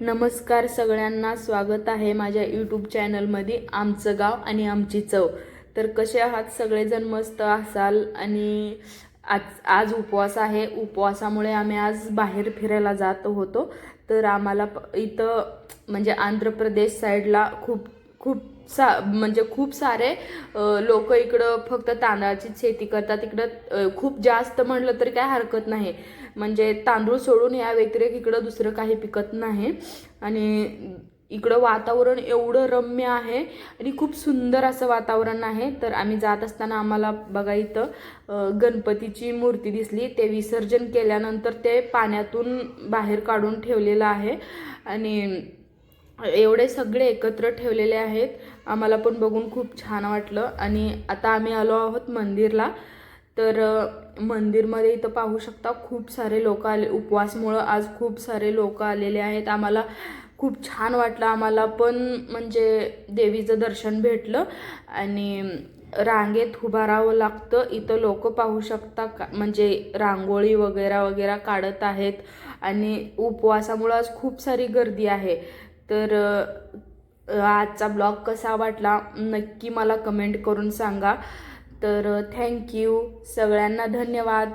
नमस्कार सगळ्यांना स्वागत आहे माझ्या यूट्यूब चॅनलमध्ये आमचं गाव आणि आमची चव. तर कसे आहात? सगळेजण मस्त असाल आणि आज आज उपवास आहे. उपवासामुळे आम्ही आज बाहेर फिरायला जात होतो. तर आम्हाला प- इथं म्हणजे आंध्र प्रदेश साईडला खूप खूप सा म्हणजे खूप सारे लोक इकडं फक्त तांदळाचीच शेती करतात. इकडं खूप जास्त म्हटलं तरी काय हरकत नाही. म्हणजे तांदूळ सोडून या व्यतिरिक्त इकडं दुसरं काही पिकत नाही. आणि इकडं वातावरण एवढं रम्य आहे आणि खूप सुंदर असं वातावरण आहे. तर आम्ही जात असताना आम्हाला बघा इथं गणपतीची मूर्ती दिसली. ते विसर्जन केल्यानंतर ते पाण्यातून बाहेर काढून ठेवलेलं आहे. आणि एवढे सगळे एकत्र ठेवलेले आहेत. आम्हाला पण बघून खूप छान वाटलं. आणि आता आम्ही आलो आहोत मंदिरला. तर मंदिरमध्ये इथं पाहू शकता खूप सारे लोक आले. उपवासमुळं आज खूप सारे लोक आलेले आहेत. आम्हाला खूप छान वाटलं. आम्हाला पण म्हणजे देवीचं दर्शन भेटलं. आणि रांगेत उभं राहावं लागतं. इथं लोक पाहू शकता का म्हणजे रांगोळी वगैरे वगैरे काढत आहेत. आणि उपवासामुळं आज खूप सारी गर्दी आहे. तर आजचा ब्लॉग कसा वाटला नक्की मला कमेंट करून सांगा. तर थँक्यू. सगळ्यांना धन्यवाद.